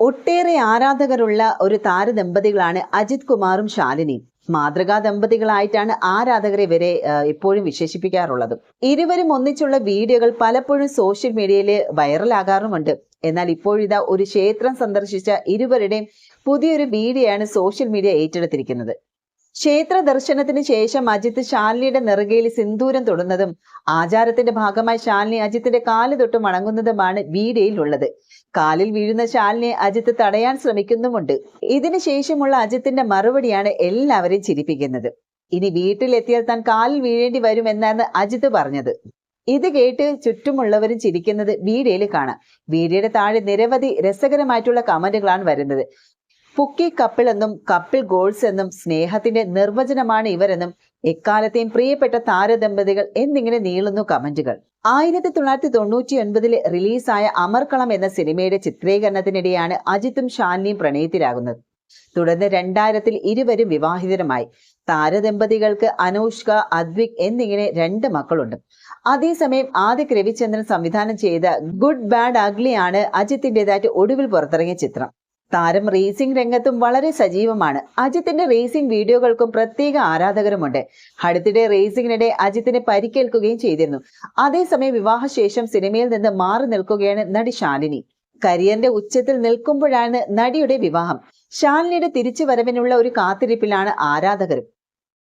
ഒട്ടേറെ ആരാധകരുള്ള ഒരു താരദമ്പതികളാണ് അജിത് കുമാറും ശാലിനിയും. മാതൃകാ ദമ്പതികളായിട്ടാണ് ആരാധകരെ വരെ ഇപ്പോഴും വിശേഷിപ്പിക്കാറുള്ളത്. ഇരുവരും ഒന്നിച്ചുള്ള വീഡിയോകൾ പലപ്പോഴും സോഷ്യൽ മീഡിയയിൽ വൈറലാകാറുമുണ്ട്. എന്നാൽ ഇപ്പോഴിതാ ഒരു ക്ഷേത്രം സന്ദർശിച്ച ഇരുവരുടെയും പുതിയൊരു വീഡിയോയാണ് സോഷ്യൽ മീഡിയ ഏറ്റെടുത്തിരിക്കുന്നത്. ക്ഷേത്ര ദർശനത്തിന് ശേഷം അജിത്ത് ശാലിനിയുടെ നെറുകയിൽ സിന്ദൂരം തൊടുന്നതും ആചാരത്തിന്റെ ഭാഗമായി ശാലിനി അജിത്തിന്റെ കാൽ തൊട്ട് മണങ്ങുന്നതുമാണ് വീഡിയോയിൽ ഉള്ളത് കാലിൽ വീഴുന്ന ശാലിനെ അജിത്ത് തടയാൻ ശ്രമിക്കുന്നുമുണ്ട്. ഇതിനു ശേഷമുള്ള അജിത്തിന്റെ മറുപടിയാണ് എല്ലാവരെയും ചിരിപ്പിക്കുന്നത്. ഇനി വീട്ടിലെത്തിയാൽ താൻ കാലിൽ വീഴേണ്ടി വരും എന്നാണ് അജിത്ത് പറഞ്ഞത്. ഇത് കേട്ട് ചുറ്റുമുള്ളവരും ചിരിക്കുന്നത് വീഡിയോയിൽ കാണാം. വീഡിയോയുടെ താഴെ നിരവധി രസകരമായിട്ടുള്ള കമന്റുകളാണ് വരുന്നത്. പുക്കി കപ്പിൾ എന്നും കപ്പിൾ ഗോൾസ് എന്നും സ്നേഹത്തിന്റെ നിർവചനമാണ് ഇവരെന്നും എക്കാലത്തെയും പ്രിയപ്പെട്ട താരദമ്പതികൾ എന്നിങ്ങനെ നീളുന്നു കമന്റുകൾ. ആയിരത്തി തൊള്ളായിരത്തി തൊണ്ണൂറ്റി ഒൻപതിൽ റിലീസായ അമർക്കളം എന്ന സിനിമയുടെ ചിത്രീകരണത്തിനിടെയാണ് അജിത്തും ഷാലിനിയും പ്രണയത്തിലാകുന്നത്. തുടർന്ന് രണ്ടായിരത്തിൽ ഇരുവരും വിവാഹിതരുമായി. താരദമ്പതികൾക്ക് അനൂഷ്ക അദ്വിക് എന്നിങ്ങനെ രണ്ട് മക്കളുണ്ട്. അതേസമയം ആദിക് രവിചന്ദ്രൻ സംവിധാനം ചെയ്ത ഗുഡ് ബാഡ് അഗ്ലി ആണ് അജിത്തിന്റെതായിട്ട് ഒടുവിൽ പുറത്തിറങ്ങിയ ചിത്രം. താരം റേസിംഗ് രംഗത്തും വളരെ സജീവമാണ്. അജിത്തിന്റെ റേസിംഗ് വീഡിയോകൾക്കും പ്രത്യേക ആരാധകരുമുണ്ട്. അടുത്തിടെ റേസിംഗിനിടെ അജിത്തിന് പരിക്കേൽക്കുകയും ചെയ്തിരുന്നു. അതേസമയം വിവാഹശേഷം സിനിമയിൽ നിന്ന് മാറി നിൽക്കുകയാണ് നടി ശാലിനി. കരിയറിന്റെ ഉച്ചത്തിൽ നിൽക്കുമ്പോഴാണ് നടിയുടെ വിവാഹം. ശാലിനിയുടെ തിരിച്ചു വരവിനുള്ള ഒരു കാത്തിരിപ്പിലാണ് ആരാധകരും.